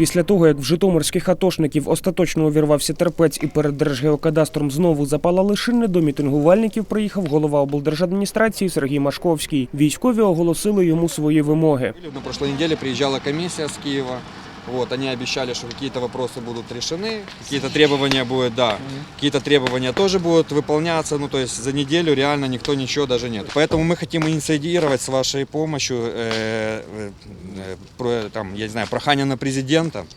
Після того, як в житомирських атошників остаточно увірвався терпець і перед Держгеокадастром знову запалали шини, до мітингувальників приїхав голова облдержадміністрації Сергій Машковський. Військові оголосили йому свої вимоги. На прошлой неділі приїжджала комісія з Киева. Вот, они обещали, что какие-то вопросы будут решены, какие-то требования будут, да, какие-то требования тоже будут выполняться, ну, то есть за неделю реально никто ничего даже нет. Поэтому мы хотим инициировать с вашей помощью, э, э, э, про, там, я не знаю, прохание на президента,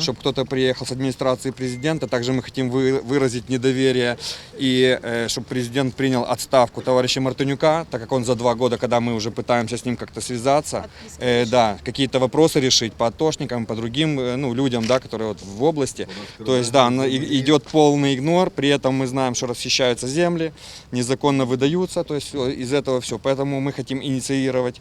чтобы кто-то приехал с администрации президента. Также мы хотим вы- выразить недоверие и чтобы президент принял отставку товарища Мартынюка, так как он за два года, когда мы уже пытаемся с ним как-то связаться, э, да, какие-то вопросы решить по атошникам, по другим э, ну, людям, да, которые вот в области. То есть, да, идет полный игнор, при этом мы знаем, что расхищаются земли, незаконно выдаются, то есть э, из этого все. Поэтому мы хотим инициировать э,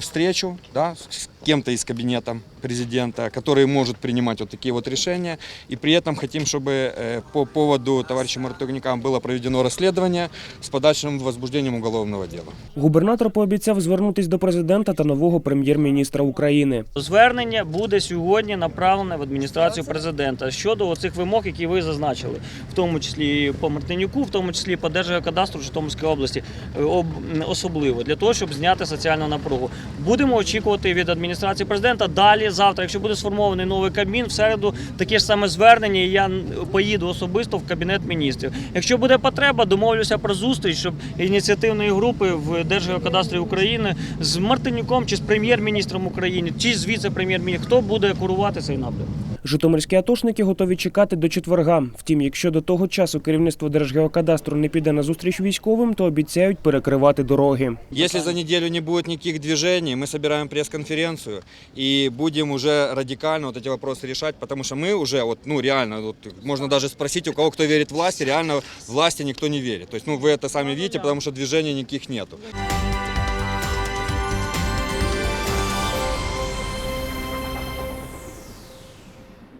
встречу да, с кем-то из кабинета президента, который может принимать вот такие вот решения. И при этом хотим, чтобы э, по поводу товарища Мартыгника было проведено расследование с подальшим возбуждением уголовного дела. Губернатор пообіцяв звернутись до президента та нового прем'єр-міністра України. Звернення буде сьогодні направлене в адміністрацію президента щодо оцих вимог, які ви зазначили, в тому числі і по Мартинюку, в тому числі і по Держгеокадастру Житомирської області, е, об- особливо для того, щоб зняти соціальну напругу. Будемо очікувати від адміністрації президента. Далі завтра, якщо буде сформований новий кабмін, в середу таке ж саме звернення. і Я поїду особисто в кабінет міністрів. Якщо буде потреба, домовлюся про зустріч, щоб ініціативної групи в Держгеокадастрі України з Мартинюком чи з прем'єр-міністром України, чи з віце-прем'єр-міністром, хто буде курувати цей напрям. Житомирські атошники готові чекати до четверга. Втім, якщо до того часу керівництво Держгеокадастру не піде на зустріч військовим, то обіцяють перекривати дороги. Если за неделю не будет никаких движений, мы собираем пресс-конференцию и будем уже радикально вот эти вопросы решать, потому что мы уже, вот, ну реально, вот, можно даже спросить у кого кто верит власти, реально власти никто не верит. То есть, ну вы это сами видите, потому что движений никаких нету.